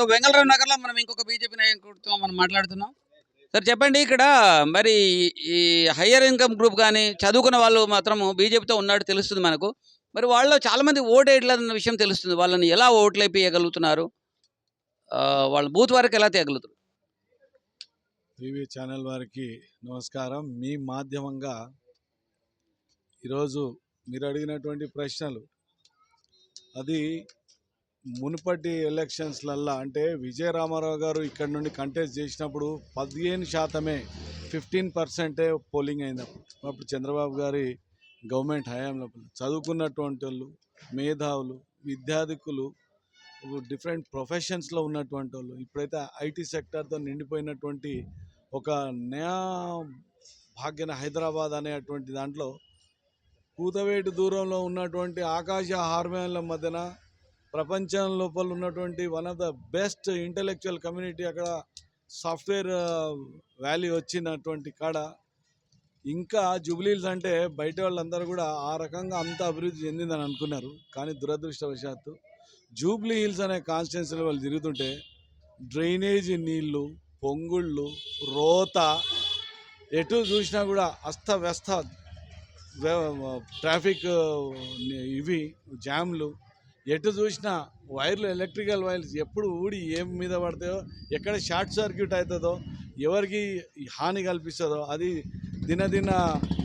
So Vengala Rao నగర్లో మనం ఇంకొక బీజేపీ నాయకుడితో మనం మాట్లాడుతున్నాం. సార్ చెప్పండి ఇక్కడ మరి ఈ హయ్యర్ ఇన్కమ్ గ్రూప్ కానీ చదువుకున్న వాళ్ళు మాత్రము బీజేపీతో ఉన్నట్టు తెలుస్తుంది మనకు. మరి వాళ్ళు చాలామంది ఓటేయట్లేదన్న విషయం తెలుస్తుంది. వాళ్ళని ఎలా ఓట్లు వేయగలుగుతున్నారు వాళ్ళ బూత్ వరకు ఎలా తేగలుగుతారు? టీవీ ఛానల్ వారికి నమస్కారం. మీ మాధ్యమంగా ఈరోజు మీరు అడిగినటువంటి ప్రశ్నలు అది మునుపటి ఎలక్షన్స్లల్లా అంటే విజయ రామారావు గారు ఇక్కడ నుండి కంటెస్ట్ చేసినప్పుడు పదిహేను శాతమే ఫిఫ్టీన్ పర్సెంటే పోలింగ్ అయింది. అప్పుడు చంద్రబాబు గారి గవర్నమెంట్ హయాంలో చదువుకున్నటువంటి వాళ్ళు మేధావులు విద్యార్థికులు డిఫరెంట్ ప్రొఫెషన్స్లో ఉన్నటువంటి వాళ్ళు ఇప్పుడైతే ఐటీ సెక్టర్తో నిండిపోయినటువంటి ఒక నయా భాగ్యన హైదరాబాద్ అనేటువంటి దాంట్లో కూతవేటి దూరంలో ఉన్నటువంటి ఆకాశ హార్మోన్ల మధ్యన ప్రపంచం లోపల ఉన్నటువంటి one of the best intellectual community అక్కడ సాఫ్ట్వేర్ వ్యాలీ uh, వచ్చినటువంటి కాడ ఇంకా జూబ్లీల్స్ అంటే బయట వాళ్ళందరూ కూడా ఆ రకంగా అంత అభివృద్ధి చెందిందని అనుకున్నారు. కానీ దురదృష్టవశాత్తు జూబ్లీ హిల్స్ అనే కాన్స్టిట్యున్సీలో వాళ్ళు తిరుగుతుంటే డ్రైనేజీ నీళ్ళు పొంగుళ్ళు రోత ఎటు చూసినా కూడా అస్తవ్యస్త వ్య- ట్రాఫిక్ uh, ఇవి జామ్లు ఎటు చూసినా వైర్లు ఎలక్ట్రికల్ వైర్స్ ఎప్పుడు ఊడి ఏం మీద పడతాయో ఎక్కడ షార్ట్ సర్క్యూట్ అవుతుందో ఎవరికి హాని కల్పిస్తుందో అది దినదిన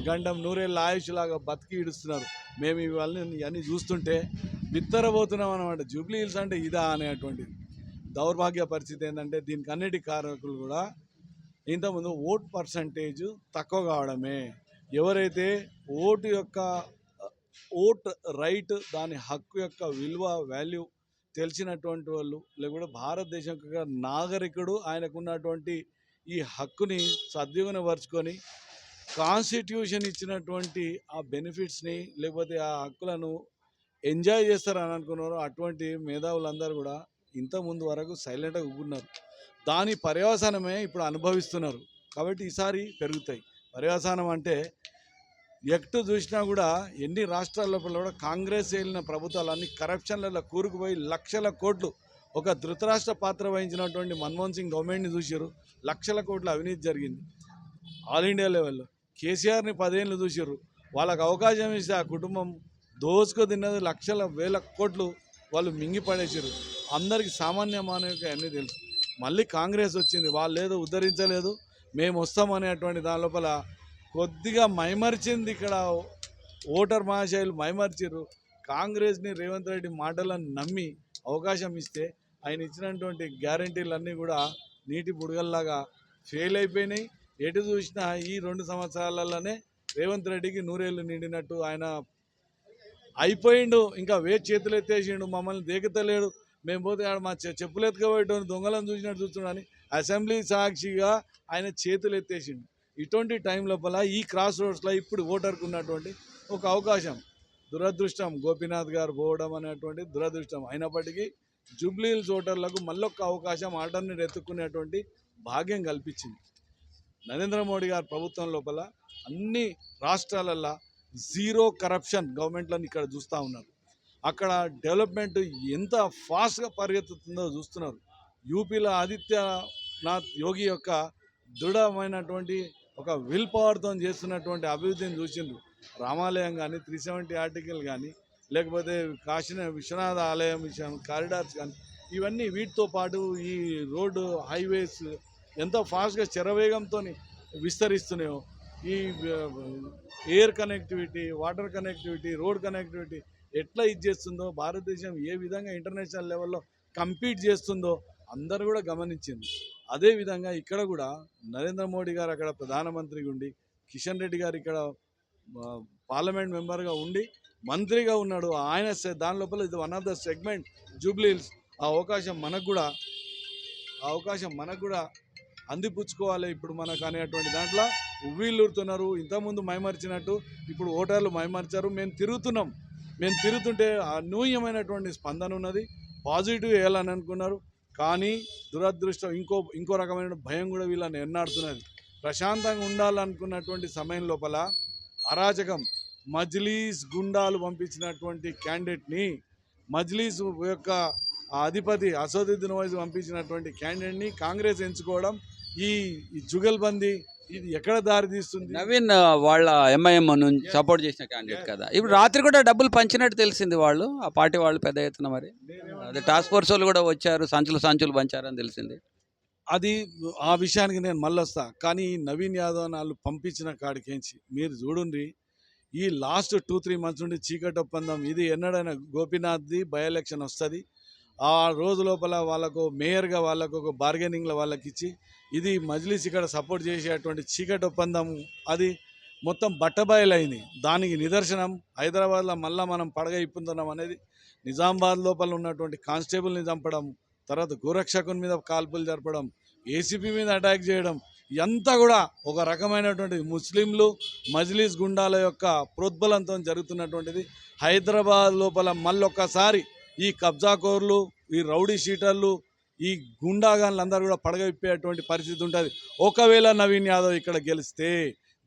గండం నూరేళ్ళ ఆయుష్ లాగా బతికి ఇడుస్తున్నారు మేము ఇవన్నీ ఇవన్నీ చూస్తుంటే బిత్తరబోతున్నాం అనమాట జూబ్లీ హిల్స్ అంటే ఇదా అనేటువంటిది. దౌర్భాగ్య పరిస్థితి ఏంటంటే దీనికి అన్నిటి కారకులు కూడా ఇంతకుముందు ఓట్ పర్సంటేజ్ తక్కువ కావడమే. ఎవరైతే ఓటు యొక్క ఓట్ రైట్ దాని హక్కు యొక్క విలువ వాల్యూ తెలిసినటువంటి వాళ్ళు లేకుంటే భారతదేశం యొక్క నాగరికుడు ఆయనకున్నటువంటి ఈ హక్కుని సద్వినియోగపరుచుకొని కాన్స్టిట్యూషన్ ఇచ్చినటువంటి ఆ బెనిఫిట్స్ని లేకపోతే ఆ హక్కులను ఎంజాయ్ చేస్తారని అనుకున్నారు. అటువంటి మేధావులందరూ కూడా ఇంత ముందు వరకు సైలెంట్గా ఉన్నారు దాని పర్యవసానమే ఇప్పుడు అనుభవిస్తున్నారు. కాబట్టి ఈసారి పెరుగుతాయి. పర్యవసానం అంటే ఎటు చూసినా కూడా ఎన్ని రాష్ట్రాల లోపల కూడా కాంగ్రెస్ వెళ్ళిన ప్రభుత్వాలన్నీ కరప్షన్లలో కూరుకుపోయి లక్షల కోట్లు. ఒక ధృతరాష్ట్ర పాత్ర వహించినటువంటి మన్మోహన్ సింగ్ గవర్నమెంట్ని చూసారు లక్షల కోట్ల అవినీతి జరిగింది. ఆల్ ఇండియా లెవెల్లో కేసీఆర్ని పదేళ్ళు చూసారు వాళ్ళకు అవకాశం ఇస్తే ఆ కుటుంబం దోచుకు తిన్నది లక్షల వేల కోట్లు వాళ్ళు మింగి పడేసారు అందరికి సామాన్య మానవిక అన్నీ తెలుసు. మళ్ళీ కాంగ్రెస్ వచ్చింది. వాళ్ళు ఏదో ఉద్ధరించలేదు. మేము వస్తామనేటువంటి దాని లోపల కొద్దిగా మైమరిచింది ఇక్కడ ఓటర్ మహాశయులు మైమర్చిరు కాంగ్రెస్ని రేవంత్ రెడ్డి మాటలను నమ్మి అవకాశం ఇస్తే ఆయన ఇచ్చినటువంటి గ్యారంటీలన్నీ కూడా నీటి బుడగల్లాగా ఫెయిల్ అయిపోయినాయి. ఎటు చూసినా ఈ రెండు సంవత్సరాలలోనే రేవంత్ రెడ్డికి నూరేళ్ళు నిండినట్టు ఆయన అయిపోయిండు. ఇంకా వే చేతులు ఎత్తేసిండు మమ్మల్ని దేకతలేడు మేము పోతే ఆడ మా చెప్పులు ఎత్తుకపోయేటోని దొంగలను చూసినట్టు చూస్తున్నాడని అసెంబ్లీ సాక్షిగా ఆయన చేతులు ఎత్తేసిండు. ఇటువంటి టైం లోపల ఈ క్రాస్ రోడ్స్లో ఇప్పుడు ఓటర్కు ఉన్నటువంటి ఒక అవకాశం. దురదృష్టం గోపీనాథ్ గారు పోవడం అనేటువంటి దురదృష్టం. అయినప్పటికీ జూబ్లీహిల్స్ ఓటర్లకు మళ్ళొక్క అవకాశం ఆల్టర్నేట్ ఎత్తుకునేటువంటి భాగ్యం కల్పించింది. నరేంద్ర మోడీ గారి ప్రభుత్వం లోపల అన్ని రాష్ట్రాలల్లో జీరో కరప్షన్ గవర్నమెంట్లను ఇక్కడ చూస్తూ ఉన్నారు. అక్కడ డెవలప్మెంట్ ఎంత ఫాస్ట్గా పరిగెత్తుతుందో చూస్తున్నారు. యూపీలో ఆదిత్యనాథ్ యోగి యొక్క దృఢమైనటువంటి ఒక విల్ పవర్తో చేస్తున్నటువంటి అభివృద్ధిని చూసిండ్రు. రామాలయం కానీ త్రీ సెవెంటీ ఆర్టికల్ కానీ లేకపోతే కాశీ విశ్వనాథ ఆలయం విషయం కారిడార్స్ కానీ ఇవన్నీ వీటితో పాటు ఈ రోడ్డు హైవేస్ ఎంతో ఫాస్ట్గా శరవేగంతో విస్తరిస్తున్నాయో. ఈ air connectivity water connectivity road connectivity ఎట్లా ఇది చేస్తుందో భారతదేశం ఏ విధంగా ఇంటర్నేషనల్ లెవెల్లో కంపీట్ చేస్తుందో అందరూ కూడా గమనించింది. అదేవిధంగా ఇక్కడ కూడా నరేంద్ర మోడీ గారు అక్కడ ప్రధానమంత్రిగా ఉండి కిషన్ రెడ్డి గారు ఇక్కడ పార్లమెంట్ మెంబర్గా ఉండి మంత్రిగా ఉన్నాడు. ఆయన దాని లోపల ఇది one of the segment Jubilee Hills ఆ అవకాశం మనకు కూడా ఆ అవకాశం మనకు కూడా అందిపుచ్చుకోవాలి. ఇప్పుడు మనకు అనేటువంటి దాంట్లో ఉవ్విళ్ళూరుతున్నారు. ఇంతకుముందు మైమరిచినట్టు ఇప్పుడు ఓటర్లు మైమరిచారు. మేము తిరుగుతున్నాం. మేము తిరుగుతుంటే అనూహ్యమైనటువంటి స్పందన ఉన్నది. పాజిటివ్ వేయాలని అనుకున్నారు కానీ దురదృష్టం ఇంకో ఇంకో రకమైన భయం కూడా వీళ్ళని ఎన్నాడుతున్నది. ప్రశాంతంగా ఉండాలనుకున్నటువంటి సమయం లోపల అరాచకం మజ్లీస్ గుండాలు పంపించినటువంటి క్యాండిడేట్ని మజ్లీస్ యొక్క అధిపతి అసదుద్దీన్ వైజ్ పంపించినటువంటి క్యాండిడేట్ని కాంగ్రెస్ ఎంచుకోవడం ఈ జుగల్బందీ ఇది ఎక్కడ దారి తీస్తుంది? నవీన్ వాళ్ళ ఎంఐఎం నుంచి సపోర్ట్ చేసిన క్యాండిడేట్ కదా. ఇప్పుడు రాత్రి కూడా డబ్బులు పంచినట్టు తెలిసింది వాళ్ళు. ఆ పార్టీ వాళ్ళు పెద్ద ఎత్తున మరి. అదే టాస్క్ ఫోర్స్ వాళ్ళు కూడా వచ్చారు సంచులు సంచులు పంచారని తెలిసింది. అది ఆ విషయానికి నేను మళ్ళీ వస్తా. కానీ ఈ నవీన్ యాదవ్ వాళ్ళు పంపించిన కాడికేంచి మీరు చూడండి ఈ లాస్ట్ టూ త్రీ మంత్స్ నుండి చీకటి ఒప్పందం ఇది ఎన్నడైనా గోపీనాథ్ది బై ఎలక్షన్ వస్తుంది. ఆ రోజు లోపల వాళ్ళకు మేయర్గా వాళ్ళకు ఒక బార్గెనింగ్లో వాళ్ళకి ఇచ్చి ఇది మజ్లిస్ ఇక్కడ సపోర్ట్ చేసేటువంటి చీకటి ఒప్పందం. అది మొత్తం బట్టబయలైంది. దానికి నిదర్శనం హైదరాబాద్లో మళ్ళీ మనం పడగ ఇప్పుతున్నాం అనేది నిజామాబాద్ లోపల ఉన్నటువంటి కానిస్టేబుల్ని చంపడం తర్వాత గోరక్షకుని మీద కాల్పులు జరపడం ఏసీపీ మీద అటాక్ చేయడం ఇదంతా కూడా ఒక రకమైనటువంటి ముస్లింలు మజ్లీస్ గుండాల యొక్క ప్రోద్బలంతో జరుగుతున్నటువంటిది. హైదరాబాద్ లోపల మళ్ళొక్కసారి ఈ కబ్జాకోర్లు ఈ రౌడీ షీటర్లు ఈ గుండాగాన్లు అందరూ కూడా పడగవిప్పేటువంటి పరిస్థితి ఉంటుంది. ఒకవేళ నవీన్ యాదవ్ ఇక్కడ గెలిస్తే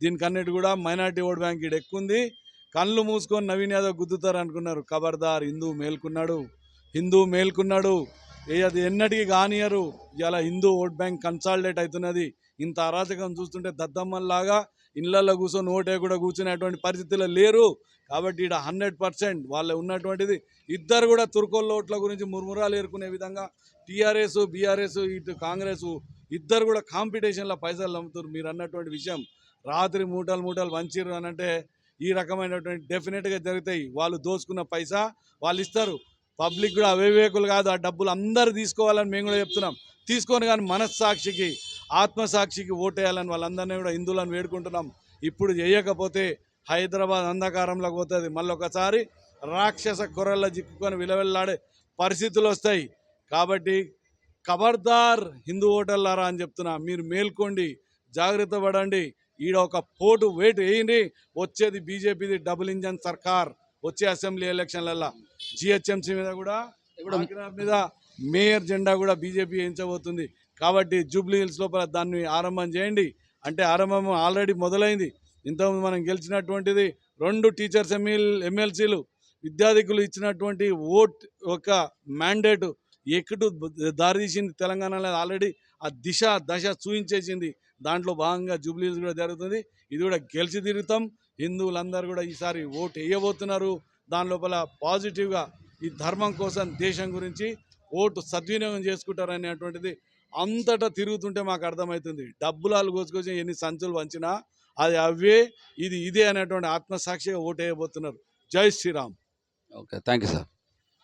దీనికన్నిటి కూడా మైనార్టీ ఓట్ బ్యాంక్ ఇక్కడ ఎక్కువ ఉంది కళ్ళు మూసుకొని నవీన్ యాదవ్ గుద్దుతారు అనుకున్నారు. ఖబర్దార్ హిందూ మేల్కున్నాడు. హిందూ మేల్కున్నాడు. ఏ అది ఎన్నటికి కానియరు. ఇలా హిందూ ఓట్ బ్యాంక్ కన్సాలిడేట్ అవుతున్నది. ఇంత అరాచకం చూస్తుంటే దద్దమ్మల్లాగా ఇళ్ళలో కూర్చొని ఓటే కూడా కూర్చునేటువంటి పరిస్థితుల్లో లేరు. కాబట్టి ఇక్కడ హండ్రెడ్ పర్సెంట్ వాళ్ళు ఉన్నటువంటిది ఇద్దరు కూడా తుర్కోళ్ళ ఓట్ల గురించి మురుమురాలు ఏరుకునే విధంగా టీఆర్ఎస్ బీఆర్ఎస్ ఇటు కాంగ్రెస్ ఇద్దరు కూడా కాంపిటీషన్లో పైసలు నమ్ముతారు మీరు అన్నటువంటి విషయం రాత్రి మూటలు మూటలు వంచిరు అని అంటే ఈ రకమైనటువంటి డెఫినెట్గా జరుగుతాయి. వాళ్ళు దోచుకున్న పైసా వాళ్ళు ఇస్తారు. పబ్లిక్ కూడా అవివేకులు కాదు. ఆ డబ్బులు అందరు తీసుకోవాలని మేము కూడా చెప్తున్నాం. తీసుకొని కానీ మనస్సాక్షికి ఆత్మసాక్షికి ఓటేయాలని వాళ్ళందరినీ కూడా హిందువులను వేడుకుంటున్నాం. ఇప్పుడు చేయకపోతే హైదరాబాద్ అంధకారంలోకి పోతుంది. మళ్ళీ ఒకసారి రాక్షస కొరల్లో చిక్కుకొని విలవెల్లాడే పరిస్థితులు వస్తాయి. కాబట్టి ఖబర్దార్ హిందూ ఓటర్లారా అని చెప్తున్నా మీరు మేల్కోండి జాగ్రత్త పడండి. ఈడ ఒక పోటు వెయిట్ వేయండి. వచ్చేది బీజేపీది డబుల్ ఇంజన్ సర్కార్ వచ్చే అసెంబ్లీ ఎలక్షన్లలో జిహెచ్ఎంసీ మీద కూడా మీద మేయర్ జెండా కూడా బీజేపీ వేయించబోతుంది కాబట్టి జూబ్లీ హిల్స్ లోపల దాన్ని ఆరంభం చేయండి. అంటే ఆరంభం ఆల్రెడీ మొదలైంది. ఇంతకుముందు మనం గెలిచినటువంటిది రెండు టీచర్స్ ఎమ్మెల్ ఎమ్మెల్సీలు విద్యాధికులు ఇచ్చినటువంటి ఓట్ ఒక మ్యాండేట్ ఎక్కడు దారి తీసింది తెలంగాణలో ఆల్రెడీ ఆ దిశ దశ చూయించేసింది దాంట్లో భాగంగా జూబ్లీస్ కూడా జరుగుతుంది. ఇది కూడా గెలిచి తిరుగుతాం హిందువులందరూ కూడా ఈసారి ఓటు వేయబోతున్నారు. దాని లోపల పాజిటివ్గా ఈ ధర్మం కోసం దేశం గురించి ఓటు సద్వినియోగం చేసుకుంటారనేటువంటిది అంతటా తిరుగుతుంటే మాకు అర్థమవుతుంది. డబ్బులాలు కోసుకొచ్చి ఎన్ని సంచులు వంచినా అది అవే ఇది ఇదే అనేటువంటి ఆత్మసాక్షిగా ఓటేయబోతున్నారు Jai Shri Ram. Okay thank you sir.